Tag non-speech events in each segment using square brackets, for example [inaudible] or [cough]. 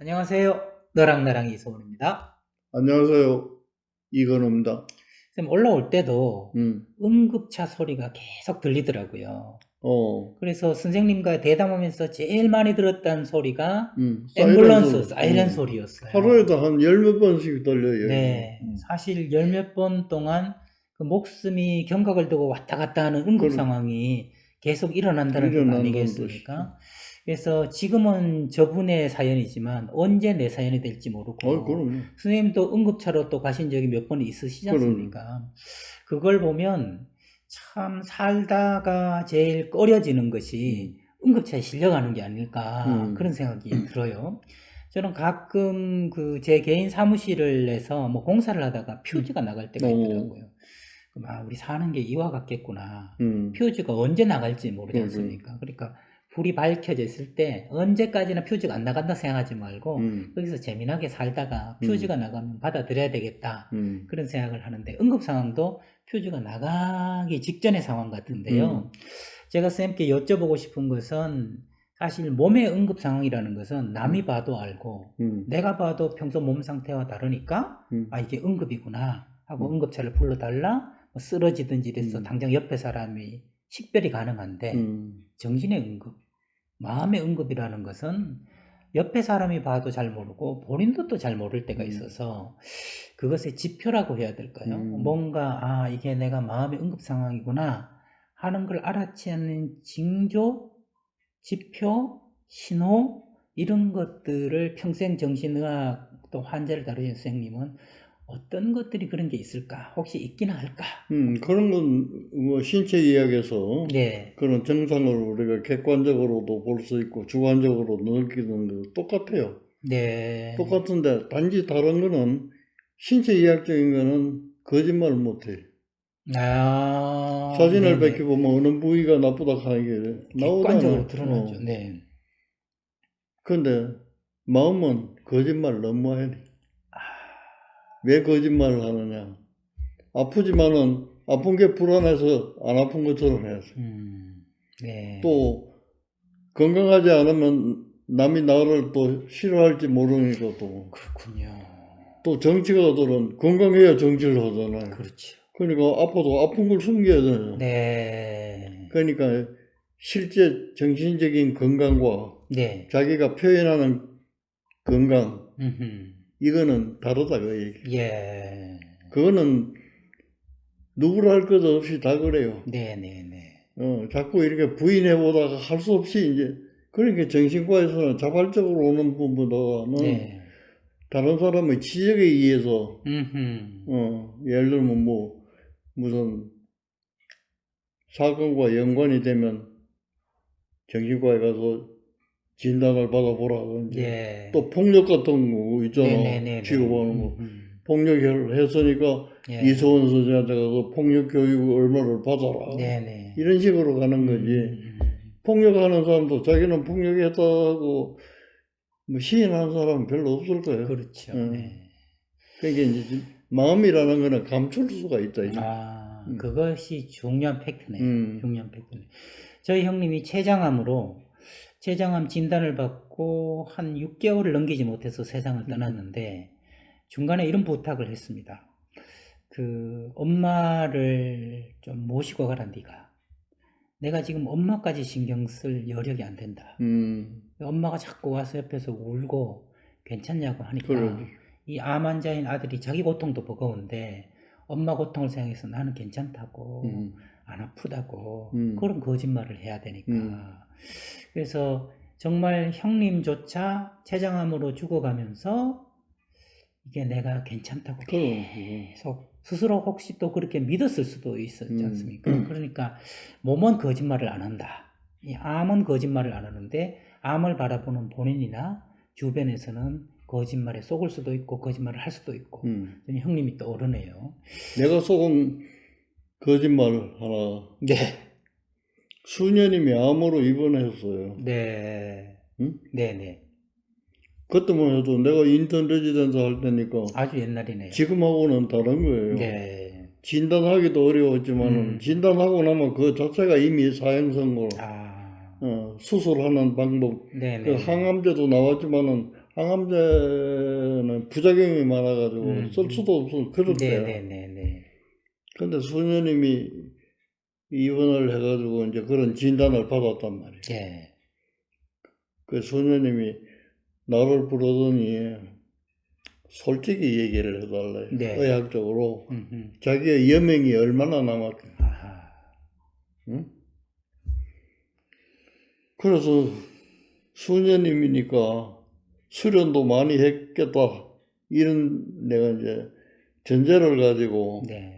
안녕하세요. 너랑 나랑 이소은입니다. 안녕하세요. 이건우입니다. 쌤 올라올 때도 음, 응급차 소리가 계속 들리더라고요. 어, 그래서 선생님과 대담하면서 제일 많이 들었던 소리가 음, 앰뷸런스. 사이렌 음. 소리였어요. 하루에도 한 열 몇 번씩 들려요. 네, 음. 사실 열 몇 번 동안 그 목숨이 경각을 두고 왔다 갔다 하는 응급 그럼. 상황이 계속 일어난다는 것 아니겠습니까? 그래서 지금은 저분의 사연이지만 언제 내 사연이 될지 모르고 어. 선생님도 응급차로 또 가신 적이 몇 번 있으시지. 않습니까? 그걸 보면 참 살다가 제일 꺼려지는 것이 응급차에 실려가는 게 아닐까 음. 그런 생각이 들어요. 저는 가끔 그 제 개인 사무실을 내서 뭐 공사를 하다가 퓨즈가 나갈 때가 어. 있더라고요. 그럼 아, 우리 사는 게 이와 같겠구나. 음, 퓨즈가 언제 나갈지 모르지 그래. 않습니까? 그러니까 불이 밝혀졌을 때 언제까지나 퓨즈가 안 나간다 생각하지 말고 음, 거기서 재미나게 살다가 퓨즈가 나가면 받아들여야 되겠다. 음, 그런 생각을 하는데 응급 상황도 퓨즈가 나가기 직전의 상황 같은데요. 음. 제가 쌤께 여쭤보고 싶은 것은 사실 몸의 응급 상황이라는 것은 남이 봐도 알고 음, 내가 봐도 평소 몸 상태와 다르니까 음. 아 이게 응급이구나 하고 음. 응급차를 불러달라 뭐 쓰러지든지 이래서 음. 당장 옆에 사람이 식별이 가능한데 음, 정신의 응급, 마음의 응급이라는 것은 옆에 사람이 봐도 잘 모르고 본인도 또 잘 모를 때가 음. 있어서 그것의 지표라고 해야 될까요? 음. 뭔가 아 이게 내가 마음의 응급 상황이구나 하는 걸 알아채 않는 징조, 지표, 신호 이런 것들을 평생 정신의학 또 환자를 다루신 선생님은 어떤 것들이 그런 게 있을까? 혹시 있기는 할까? 음, 그런 건 뭐 신체 이야기에서 네, 그런 증상을 우리가 객관적으로도 볼 수 있고 주관적으로 느끼는 거 똑같아요. 네, 똑같은데 단지 다른 거는 신체 이학적인 거는 거짓말을 못해. 아, 사진을 네네. 베껴보면 어느 부위가 나쁘다 하는 게 객관적으로 나오잖아. 드러나죠. 어. 네. 근데 마음은 거짓말 너무. 아. 왜 거짓말을 하느냐? 아프지만은 아픈 게 불안해서 안 아픈 것처럼 해야지. 음, 네. 또 건강하지 않으면 남이 나를 또 싫어할지 모르니까 또. 그렇군요. 또 정치가들은 건강해야 정치를 하잖아요. 그렇죠. 그러니까 아파도 아픈 걸 숨겨야 돼요. 네. 그러니까 실제 정신적인 건강과 네. 자기가 표현하는 건강 음흠. 이거는 다르다 그 얘기. 예. 그거는 누구를 할 것 없이 다 그래요. 네, 네, 네. 어, 자꾸 이렇게 부인해 보다가 할 수 없이 이제 그러니까 정신과에서는 자발적으로 오는 부분보다는 네. 다른 사람의 지적에 의해서 음흠. 어, 예를 들면 뭐 무슨 사건과 연관이 되면 정신과에 가서 진단을 받아보라든지 예. 또 폭력 같은 거 있잖아 네네네네. 취급하는 거 음흠. 폭력을 했으니까 예. 이소원 선생한테 가서 폭력 교육 얼마를 받아라 네네. 이런 식으로 가는 거지 음, 폭력하는 사람도 자기는 폭력했다고 뭐 시인하는 사람은 별로 없을 거예요 그렇죠. 음. 네. 그러니까 이제 마음이라는 거는 감출 수가 있다 이제. 아, 음. 그것이 중요한 팩트네요. 음. 중요한 팩트네. 저희 형님이 췌장암으로 췌장암 진단을 받고 한 6개월을 넘기지 못해서 세상을 음. 떠났는데 중간에 이런 부탁을 했습니다. 그 엄마를 좀 모시고 가라 네가. 내가 지금 엄마까지 신경 쓸 여력이 안 된다. 음, 엄마가 자꾸 와서 옆에서 울고 괜찮냐고 하니까 그러지. 이암 환자인 아들이 자기 고통도 버거운데 엄마 고통을 생각해서 나는 괜찮다고 음, 안 아프다고 음. 그런 거짓말을 해야 되니까 음. 그래서 정말 형님조차 췌장암으로 죽어가면서 이게 내가 괜찮다고 그럼, 계속 스스로 혹시 또 그렇게 믿었을 수도 있었지 음. 않습니까? 그러니까 몸은 거짓말을 안 한다. 이 암은 거짓말을 안 하는데 암을 바라보는 본인이나 주변에서는 거짓말에 속을 수도 있고 거짓말을 할 수도 있고 음. 형님이 떠오르네요. 내가 속은 거짓말 하나. 네, 수년이면 암으로 입원했어요. 네, 응? 네, 네. 그때만 해도 내가 인턴 레지던트 할 때니까 아주 옛날이네요. 지금하고는 다른 거예요. 네, 진단하기도 어려웠지만 음. 은 진단하고 나면 그 자체가 이미 사형선고 아, 어, 수술하는 방법 네, 그 네. 항암제도 나왔지만은 항암제는 부작용이 많아가지고 음. 쓸 수도 없고 그렇대요. 네네네네. 근데 수녀님이 입원을 해가지고 이제 그런 진단을 받았단 말이에요. 예. 그 수녀님이 나를 부르더니 솔직히 얘기를 해달래. 네. 의학적으로 음흠. 음. 자기의 여명이 얼마나. 아하. 응? 그래서 수녀님이니까 수련도 많이 했겠다. 이런 내가 이제 전제를 가지고 네.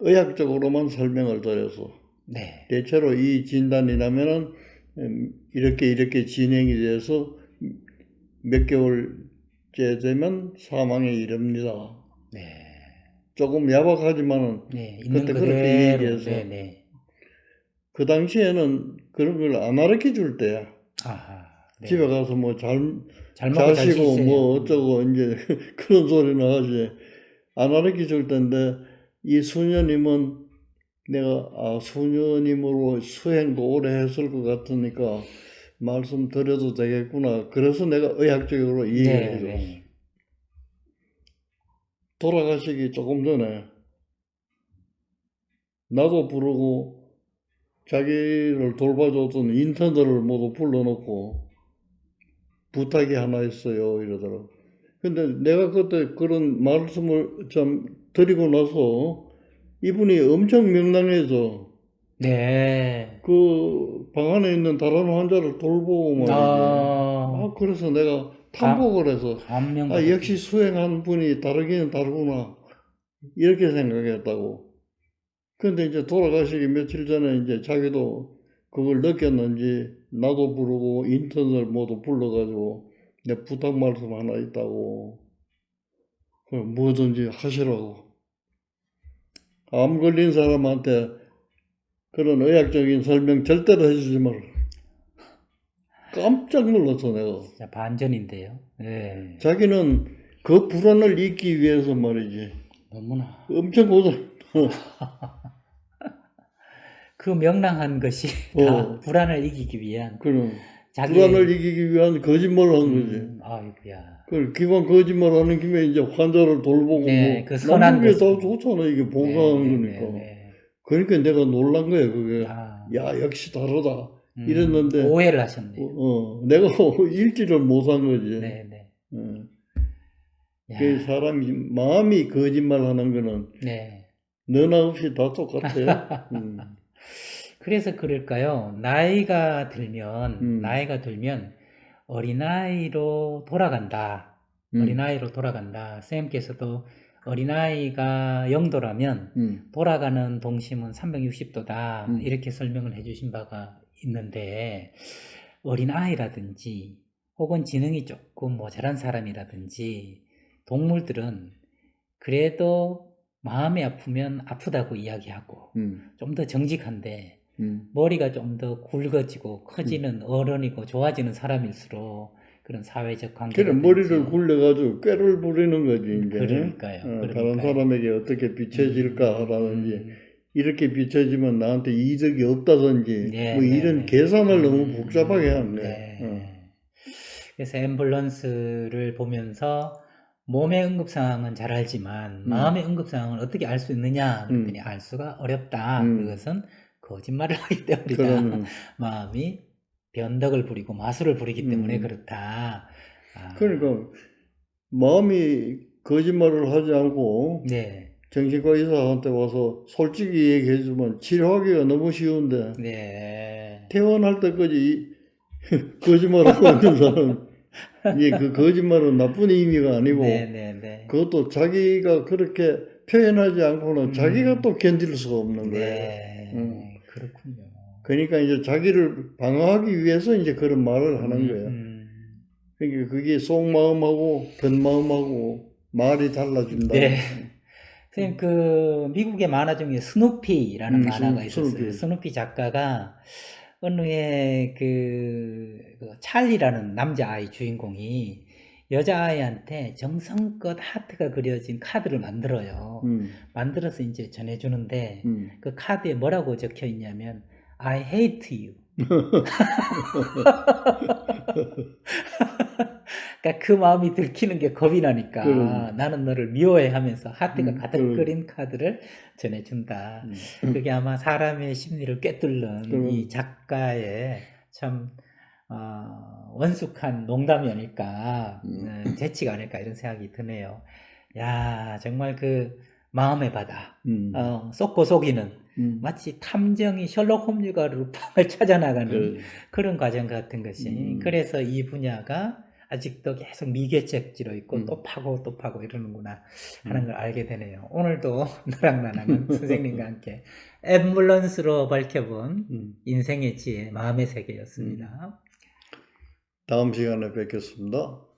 의학적으로만 설명을 드려서 네. 대체로 이 진단이 나면은 음, 이렇게 이렇게 진행이 돼서 몇 개월째 되면 사망에 이릅니다. 네. 조금 야박하지만은 네. 그때 그렇게 그대로. 얘기해서. 네 네. 그 당시에는 그런 걸 안 가르쳐 줄 때야. 아하. 네. 집에 가서 뭐잘잘 먹고 잘 자시고 씻어요. 뭐 어쩌고 이제 [laughs] 그런 소리는 하지 안 가르쳐 줄 텐데 이 수녀님은 내가 아 수녀님으로 수행도 오래 했을 것 같으니까 말씀 드려도 되겠구나 그래서 내가 의학적으로 얘기를 네. 해줘 네. 돌아가시기 조금 전에 나도 부르고 자기를 돌봐줬던 인턴들을 모두 불러놓고 부탁이 하나 있어요 이러더라고. 근데 내가 그때 그런 말씀을 좀 드리고 나서 이분이 엄청 명랑해져. 네. 그 방 안에 있는 다른 환자를 돌보고 말이지. 아, 아, 그래서 내가 탐복을 해서 감명. 아, 역시 수행한 분이 다르기는 다르구나. 이렇게 생각했다고. 근데 이제 돌아가시기 며칠 전에 이제 자기도 그걸 느꼈는지 나도 부르고 인턴을 모두 불러가지고 내 부탁 말씀 하나 있다고. 그럼 뭐든지 하시라고. 암 걸린 사람한테 그런 의학적인 설명 절대로 해주지 마라. 깜짝 놀랐어, 내가. 진짜 반전인데요. 네. 자기는 그 불안을 잊기 위해서 말이지. 너무나 엄청 고생. [laughs] 그 명랑한 것이 어. 다 불안을 이기기 위한 그럼 자기 불안을 이기기 위한 거짓말을 한 거지. 음, 아이고야. 그 기관 거짓말 하는 김에 이제 환자를 돌보고 네, 뭐그 선한 남는 것을. 좋잖아 이게 봉사하는 네, 거니까. 네, 네. 그러니까 내가 놀란 거야 그게. 아, 야 역시 다르다. 음, 이랬는데 오해를 어, 하셨네요. 어, 내가 [laughs] 일지를 못한 거지. 네, 네. 어. 야, 그 사람이 마음이 거짓말하는 거는 네. 너나 없이 다 똑같아요. [laughs] 음. 그래서 그럴까요? 나이가 들면 음. 나이가 들면 어린아이로 돌아간다. 음. 어린아이로 돌아간다. 쌤께서도 어린아이가 영도라면 음. 돌아가는 동심은 360도다. 음. 이렇게 설명을 해주신 바가 있는데, 어린아이라든지, 혹은 지능이 조금 모자란 사람이라든지, 동물들은 그래도 마음이 아프면 아프다고 이야기하고, 음. 좀더 정직한데, 음. 머리가 좀 더 굵어지고 커지는 어른이고 좋아지는 사람일수록 그런 사회적 관계 그래 머리를 굴려가지고 꾀를 부리는 거지 이제. 그러니까요. 어, 다른 그러니까요. 사람에게 어떻게 비춰질까 하라든지 음, 이렇게 비춰지면 나한테 이득이 없다든지 네, 뭐 네, 이런 네. 계산을 너무 음, 복잡하게 하는 거야. 네. 어. 그래서 앰뷸런스를 보면서 몸의 응급 상황은 잘 알지만 음. 마음의 응급 상황을 어떻게 알 수 있느냐 그랬더니 음. 알 수가 어렵다. 음. 그것은 거짓말을 [laughs] 하기 때문이다. 그러면 마음이 변덕을 부리고 마술을 부리기 때문에 음. 그렇다. 아, 그러니까 마음이 거짓말을 하지 않고 네, 정신과 의사한테 와서 솔직히 얘기해주면 치료하기가 너무 쉬운데 네. 퇴원할 때까지 이- [laughs] 거짓말하고 있는 사람 이게 그 거짓말은 나쁜 의미가 아니고 네, 네, 네. 그것도 자기가 그렇게 표현하지 않고는 음. 자기가 또 견딜 수가 없는 거예요. 네, 음. 그렇군요. 그러니까 이제 자기를 방어하기 위해서 이제 그런 말을 하는 거예요. 음, 그러니까 그게 속마음하고 겉마음하고 말이 달라진다. 네. [laughs] 선생님 그 미국의 만화 중에 스누피라는 음, 만화가 스누- 있었어요. 스누피. 스누피 작가가 어느 해그 그 찰리라는 남자아이 주인공이 여자아이한테 정성껏 하트가 그려진 카드를 만들어요. 음, 만들어서 이제 전해주는데 음. 그 카드에 뭐라고 적혀 있냐면 I hate you. [laughs] 그러니까 그 마음이 들키는 게 겁이 나니까 그럼. 나는 너를 미워해 하면서 하트가 음, 가득거린 카드를 전해준다. 음. 그게 아마 사람의 심리를 꿰뚫는 그럼. 이 작가의 참 어, 원숙한 농담이 아닐까, 음. 어, 재치가 아닐까 이런 생각이 드네요. 야 정말 그 마음의 바다, 음. 어, 쏙고 속이는 음. 마치 탐정이 셜록 홈즈가 루팡을 [laughs] 찾아나가는 그래. 그런 과정 같은 것이 음. 그래서 이 분야가 아직도 계속 미개척지로 있고 음. 또 파고 또 파고 이러는구나 하는 걸 알게 되네요. 오늘도 [laughs] 너랑 나랑은 [laughs] 선생님과 함께 앰뷸런스로 밝혀본 음. 인생의 지혜, 마음의 세계였습니다. 다음 시간에 뵙겠습니다.